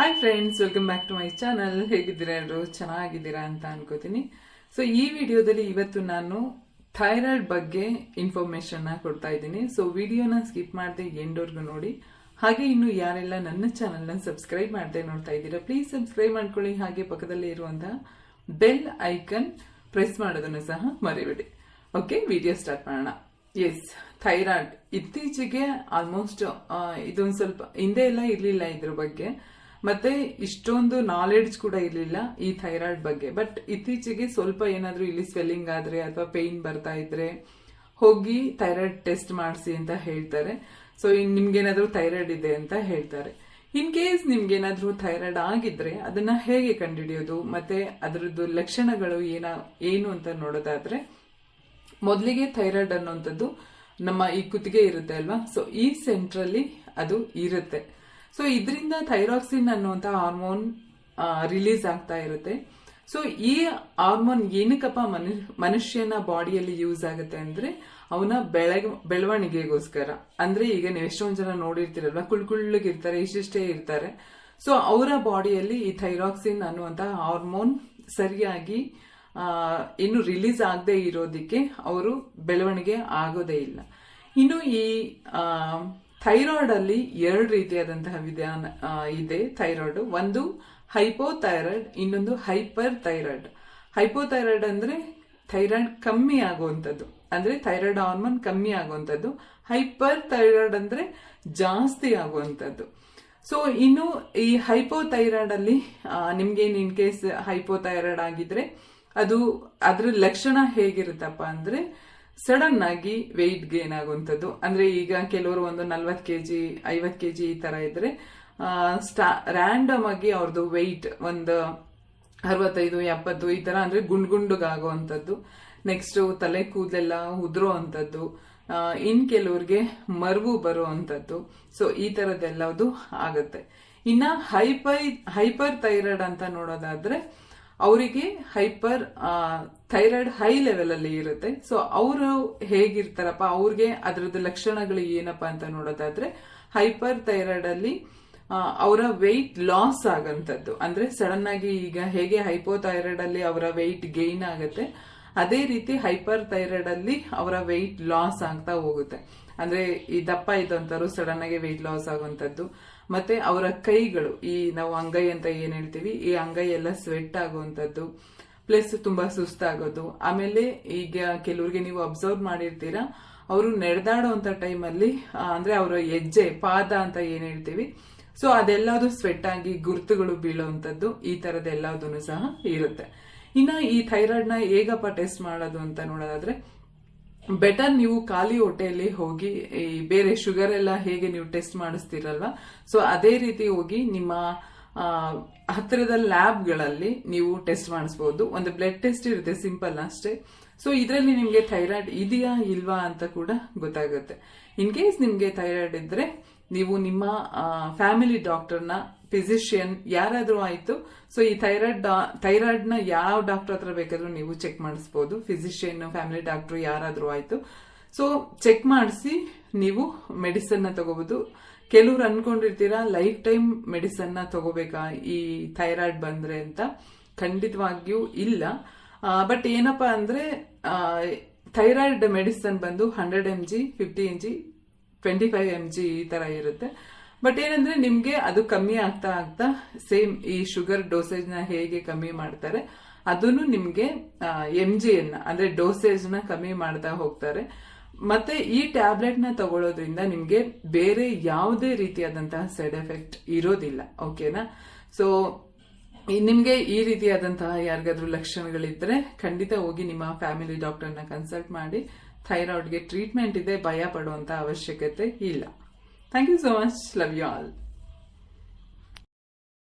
Hi friends welcome back to my channel ಹೇಗಿದ್ದೀರಾ ಎಲ್ಲರೂ? ಚೆನ್ನಾಗಿದ್ದೀರಾ ಅಂತ ಅನ್ಕೋತೀನಿ. ಸೊ ಈ ವಿಡಿಯೋದಲ್ಲಿ ಇವತ್ತು ನಾನು ಥೈರಾಯ್ಡ್ ಬಗ್ಗೆ ಇನ್ಫಾರ್ಮೇಶನ್ ಕೊಡ್ತಾ ಇದ್ದೀನಿ. ಸೊ ವಿಡಿಯೋನ ಸ್ಕಿಪ್ ಮಾಡದೆ ಎಂಡೋರ್ಗು ನೋಡಿ. ಹಾಗೆ ಇನ್ನು ಯಾರೆಲ್ಲ ನನ್ನ ಚಾನಲ್ನ ಸಬ್ಸ್ಕ್ರೈಬ್ ಮಾಡದೆ ನೋಡ್ತಾ ಇದ್ದೀರಾ ಪ್ಲೀಸ್ ಸಬ್ಸ್ಕ್ರೈಬ್ ಮಾಡ್ಕೊಳ್ಳಿ. ಹಾಗೆ ಪಕ್ಕದಲ್ಲೇ ಇರುವಂತಹ ಬೆಲ್ ಐಕನ್ ಪ್ರೆಸ್ ಮಾಡೋದನ್ನು ಸಹ ಮರಿಬೇಡಿ. ಓಕೆ ವಿಡಿಯೋ ಸ್ಟಾರ್ಟ್ ಮಾಡೋಣ. Yes thyroid. ಇತ್ತೀಚೆಗೆ ಆಲ್ಮೋಸ್ಟ್ ಇದೊಂದು ಸ್ವಲ್ಪ ಹಿಂದೆ ಎಲ್ಲ ಇರ್ಲಿಲ್ಲ ಇದ್ರ ಬಗ್ಗೆ. ಮತ್ತೆ ಇಷ್ಟೊಂದು ನಾಲೆಡ್ಜ್ ಕೂಡ ಇರಲಿಲ್ಲ ಈ ಥೈರಾಯ್ಡ್ ಬಗ್ಗೆ. ಬಟ್ ಇತ್ತೀಚೆಗೆ ಸ್ವಲ್ಪ ಏನಾದ್ರೂ ಇಲ್ಲಿ ಸ್ವೆಲ್ಲಿಂಗ್ ಆದ್ರೆ ಅಥವಾ ಪೇನ್ ಬರ್ತಾ ಇದ್ರೆ ಹೋಗಿ ಥೈರಾಯ್ಡ್ ಟೆಸ್ಟ್ ಮಾಡಿಸಿ ಅಂತ ಹೇಳ್ತಾರೆ. ಸೊ ನಿಮ್ಗೇನಾದ್ರೂ ಥೈರಾಯ್ಡ್ ಇದೆ ಅಂತ ಹೇಳ್ತಾರೆ. ಇನ್ ಕೇಸ್ ನಿಮ್ಗೇನಾದ್ರೂ ಥೈರಾಯ್ಡ್ ಆಗಿದ್ರೆ ಅದನ್ನ ಹೇಗೆ ಕಂಡುಹಿಡಿಯೋದು ಮತ್ತೆ ಅದರದ್ದು ಲಕ್ಷಣಗಳು ಏನ, ಏನು ಅಂತ ನೋಡೋದಾದ್ರೆ ಮೊದಲಿಗೆ ಥೈರಾಯ್ಡ್ ಅನ್ನುವಂಥದ್ದು ನಮ್ಮ ಈ ಕುತ್ತಿಗೆ ಇರುತ್ತೆ ಅಲ್ವಾ? ಸೊ ಈ ಸೆಂಟ್ರಲ್ಲಿ ಅದು ಇರುತ್ತೆ. ಸೊ ಇದರಿಂದ ಥೈರಾಕ್ಸಿನ್ ಅನ್ನುವಂಥ ಹಾರ್ಮೋನ್ ರಿಲೀಸ್ ಆಗ್ತಾ ಇರುತ್ತೆ. ಸೊ ಈ ಹಾರ್ಮೋನ್ ಏನಕ್ಕಪ್ಪ ಮನು, ಮನುಷ್ಯನ ಬಾಡಿಯಲ್ಲಿ ಯೂಸ್ ಆಗುತ್ತೆ ಅಂದ್ರೆ, ಅವನ ಬೆಳಗ್, ಬೆಳವಣಿಗೆಗೋಸ್ಕರ. ಅಂದ್ರೆ, ಈಗ ನೀವು ಎಷ್ಟೊಂದು ಜನ ನೋಡಿರ್ತೀರಲ್ವ, ಕುಳ್ಕುಳ್ಳಗಿರ್ತಾರೆ, ಇಷ್ಟಿಷ್ಟೇ ಇರ್ತಾರೆ. ಸೊ ಅವರ ಬಾಡಿಯಲ್ಲಿ ಈ ಥೈರಾಕ್ಸಿನ್ ಅನ್ನುವಂತಹ ಹಾರ್ಮೋನ್ ಸರಿಯಾಗಿ ಇನ್ನು ರಿಲೀಸ್ ಆಗದೆ ಇರೋದಕ್ಕೆ ಅವರು ಬೆಳವಣಿಗೆ ಆಗೋದೇ ಇಲ್ಲ. ಇನ್ನು ಈ ಥೈರಾಯ್ಡ್ ಅಲ್ಲಿ ಎರಡು ರೀತಿಯಾದಂತಹ ವಿಧಾನ ಇದೆ ಥೈರಾಯ್ಡ್. ಒಂದು ಹೈಪೋಥೈರಾಯ್ಡ್, ಇನ್ನೊಂದು ಹೈಪರ್ ಥೈರಾಯ್ಡ್ ಹೈಪೋಥೈರಾಯ್ಡ್ ಅಂದ್ರೆ ಥೈರಾಯ್ಡ್ ಕಮ್ಮಿ ಆಗುವಂಥದ್ದು. ಅಂದ್ರೆ ಥೈರಾಯ್ಡ್ ಹಾರ್ಮೋನ್ ಕಮ್ಮಿ ಆಗುವಂಥದ್ದು. ಹೈಪರ್ ಥೈರಾಯ್ಡ್ ಅಂದ್ರೆ ಜಾಸ್ತಿ ಆಗುವಂಥದ್ದು. ಸೊ ಇನ್ನು ಈ ಹೈಪೋಥೈರಾಯ್ಡ್ ಅಲ್ಲಿ ನಿಮ್ಗೆ ಇನ್ ಕೇಸ್ ಹೈಪೋಥೈರಾಯ್ಡ್ ಆಗಿದ್ರೆ, ಅದು ಅದ್ರ ಲಕ್ಷಣ ಹೇಗಿರುತ್ತಪ್ಪ ಅಂದ್ರೆ ಸಡನ್ ಆಗಿ ವೆಯ್ಟ್ ಗೇನ್ ಆಗುವಂಥದ್ದು. ಅಂದ್ರೆ ಈಗ ಕೆಲವರು ಒಂದು ನಲ್ವತ್ ಕೆಜಿ ಐವತ್ ಕೆಜಿ ಈ ತರ ಇದ್ರೆ ರ್ಯಾಂಡಮ್ ಆಗಿ ಅವ್ರದ್ದು ವೆಯ್ಟ್ ಒಂದು ಅರವತ್ತೈದು, ಎಪ್ಪತ್ತು ಈ ತರ ಅಂದ್ರೆ ಗುಂಡ್ ಗುಂಡುಗಾಗುವಂಥದ್ದು ನೆಕ್ಸ್ಟ್ ತಲೆ ಕೂದಲೆಲ್ಲ ಉದುರೋ ಅಂಥದ್ದು ಇನ್ ಕೆಲವ್ರಿಗೆ ಮರವು ಬರುವಂಥದ್ದು. ಸೊ ಈ ತರದ್ದೆಲ್ಲದು ಆಗುತ್ತೆ. ಇನ್ನ ಹೈಪೈ, ಹೈಪರ್ ಥೈರಾಯ್ಡ್ ಅಂತ ನೋಡೋದಾದ್ರೆ ಅವರಿಗೆ ಹೈಪರ್ ಥೈರಾಯ್ಡ್ ಹೈ ಲೆವೆಲ್ ಅಲ್ಲಿ ಇರುತ್ತೆ. ಸೊ ಅವರು ಹೇಗಿರ್ತಾರಪ್ಪ, ಅವ್ರಿಗೆ ಅದರದ್ದು ಲಕ್ಷಣಗಳು ಏನಪ್ಪಾ ಅಂತ ನೋಡೋದಾದ್ರೆ, ಹೈಪರ್ ಥೈರಾಯ್ಡ್ ಅಲ್ಲಿ ಅವರ ವೆಯ್ಟ್ ಲಾಸ್ ಆಗಂತದ್ದು ಅಂದ್ರೆ ಸಡನ್ ಆಗಿ ಈಗ ಹೇಗೆ ಹೈಪೋಥೈರಾಯ್ಡ್ ಅಲ್ಲಿ ಅವರ ವೆಯ್ಟ್ ಗೈನ್ ಆಗುತ್ತೆ, ಅದೇ ರೀತಿ ಹೈಪರ್ ಥೈರಾಯ್ಡ್ ಅಲ್ಲಿ ಅವರ ವೆಯ್ಟ್ ಲಾಸ್ ಆಗ್ತಾ ಹೋಗುತ್ತೆ. ಅಂದ್ರೆ ಈ ದಪ್ಪ ಇದ್ದಂತರು ಸಡನ್ ಆಗಿ ವೆಯ್ಟ್ ಲಾಸ್ ಆಗುವಂತದ್ದು ಮತ್ತೆ ಅವರ ಕೈಗಳು, ಈ ನಾವು ಅಂಗೈ ಅಂತ ಏನ್ ಹೇಳ್ತೀವಿ, ಈ ಅಂಗೈ ಎಲ್ಲ ಸ್ವೆಟ್ ಆಗುವಂತದ್ದು ಪ್ಲಸ್ ತುಂಬಾ ಸುಸ್ತಾಗೋದು. ಆಮೇಲೆ ಈಗ ಕೆಲವ್ರಿಗೆ ನೀವು ಅಬ್ಸರ್ವ್ ಮಾಡಿರ್ತೀರಾ, ಅವರು ನಡೆದಾಡುವಂತ ಟೈಮಲ್ಲಿ ಅಂದ್ರೆ ಅವರ ಹೆಜ್ಜೆ, ಪಾದ ಅಂತ ಏನ್ ಹೇಳ್ತೀವಿ. ಸೊ ಅದೆಲ್ಲದು ಸ್ವೆಟ್ ಆಗಿ ಗುರುತುಗಳು ಬೀಳುವಂತದ್ದು ಈ ತರದೆಲ್ಲದನ್ನು ಸಹ ಇರುತ್ತೆ. ಇನ್ನ ಈ ಥೈರಾಯ್ಡ್ನ ಹೇಗಪ್ಪ ಟೆಸ್ಟ್ ಮಾಡೋದು ಅಂತ ನೋಡೋದಾದ್ರೆ ಬೆಟರ್ ನೀವು ಖಾಲಿ ಹೊಟ್ಟೆಯಲ್ಲಿ ಹೋಗಿ, ಈ ಬೇರೆ ಶುಗರ್ ಎಲ್ಲ ಹೇಗೆ ನೀವು ಟೆಸ್ಟ್ ಮಾಡಿಸ್ತೀರಲ್ವಾ? ಸೊ ಅದೇ ರೀತಿ ಹೋಗಿ ನಿಮ್ಮ ಹತ್ತಿರದ ಲ್ಯಾಬ್ಗಳಲ್ಲಿ ನೀವು ಟೆಸ್ಟ್ ಮಾಡಿಸ್ಬೋದು. ಒಂದು ಬ್ಲಡ್ ಟೆಸ್ಟ್ ಇರುತ್ತೆ, ಸಿಂಪಲ್ ಅಷ್ಟೇ. ಸೊ ಇದರಲ್ಲಿ ನಿಮಗೆ ಥೈರಾಯ್ಡ್ ಇದೆಯಾ ಇಲ್ವಾ ಅಂತ ಕೂಡ ಗೊತ್ತಾಗುತ್ತೆ. ಇನ್ ಕೇಸ್ ನಿಮಗೆ ಥೈರಾಯ್ಡ್ ಇದ್ರೆ, ನೀವು ನಿಮ್ಮ ಫ್ಯಾಮಿಲಿ ಡಾಕ್ಟರ್ನ ಫಿಸಿಷಿಯನ್ ಯಾರಾದರೂ ಆಯಿತು ಸೊ ಈ ಥೈರಾಯ್ಡ್ ಥೈರಾಯ್ಡ್ನ ಯಾವ ಡಾಕ್ಟರ್ ಹತ್ರ ಬೇಕಾದರೂ ನೀವು ಚೆಕ್ ಮಾಡಿಸ್ಬೋದು. ಫಿಸಿಷಿಯನ್ ಫ್ಯಾಮಿಲಿ ಡಾಕ್ಟರ್ ಯಾರಾದರೂ ಆಯಿತು. ಸೊ ಚೆಕ್ ಮಾಡಿಸಿ, ನೀವು ಮೆಡಿಸನ್ನ ತಗೋಬಹುದು ಕೆಲವ್ರು ಅನ್ಕೊಂಡಿರ್ತೀರಾ ಲೈಫ್ ಟೈಮ್ ಮೆಡಿಸನ್ನ ತಗೋಬೇಕಾ ಈ ಥೈರಾಯ್ಡ್ ಬಂದ್ರೆ ಅಂತ? ಖಂಡಿತವಾಗಿಯೂ ಇಲ್ಲ. ಬಟ್ ಏನಪ್ಪ ಅಂದ್ರೆ ಥೈರಾಯ್ಡ್ ಮೆಡಿಸನ್ ಬಂದು hundred M G fifty M G twenty five M G ಈ ತರ ಇರುತ್ತೆ. ಬಟ್ ಏನಂದ್ರೆ ನಿಮ್ಗೆ ಅದು ಕಮ್ಮಿ ಆಗ್ತಾ ಆಗ್ತಾ ಸೇಮ್ ಈ ಶುಗರ್ ಡೋಸೇಜ್ನ ಹೇಗೆ ಕಮ್ಮಿ ಮಾಡ್ತಾರೆ, ಅದನ್ನು ನಿಮ್ಗೆ ಎಂ ಜಿ ಅನ್ನ, ಅಂದ್ರೆ ಡೋಸೇಜ್ನ ಕಮ್ಮಿ ಮಾಡ್ತಾ ಹೋಗ್ತಾರೆ. ಮತ್ತೆ ಈ ಟ್ಯಾಬ್ಲೆಟ್ನ ತಗೊಳ್ಳೋದ್ರಿಂದ ನಿಮ್ಗೆ ಬೇರೆ ಯಾವುದೇ ರೀತಿಯಾದಂತಹ ಸೈಡ್ ಎಫೆಕ್ಟ್ ಇರೋದಿಲ್ಲ ಓಕೆನಾ ಸೊ ನಿಮ್ಗೆ ಈ ರೀತಿಯಾದಂತಹ ಯಾರಿಗಾದ್ರೂ ಲಕ್ಷಣಗಳಿದ್ರೆ ಖಂಡಿತ ಹೋಗಿ ನಿಮ್ಮ ಫ್ಯಾಮಿಲಿ ಡಾಕ್ಟರ್ನ ಕನ್ಸಲ್ಟ್ ಮಾಡಿ ಥೈರಾಯ್ಡ್ಗೆ ಟ್ರೀಟ್ಮೆಂಟ್ ಇದೆ, ಭಯ ಪಡುವಂತ ಅವಶ್ಯಕತೆ ಇಲ್ಲ. Thank you so much. Love you all.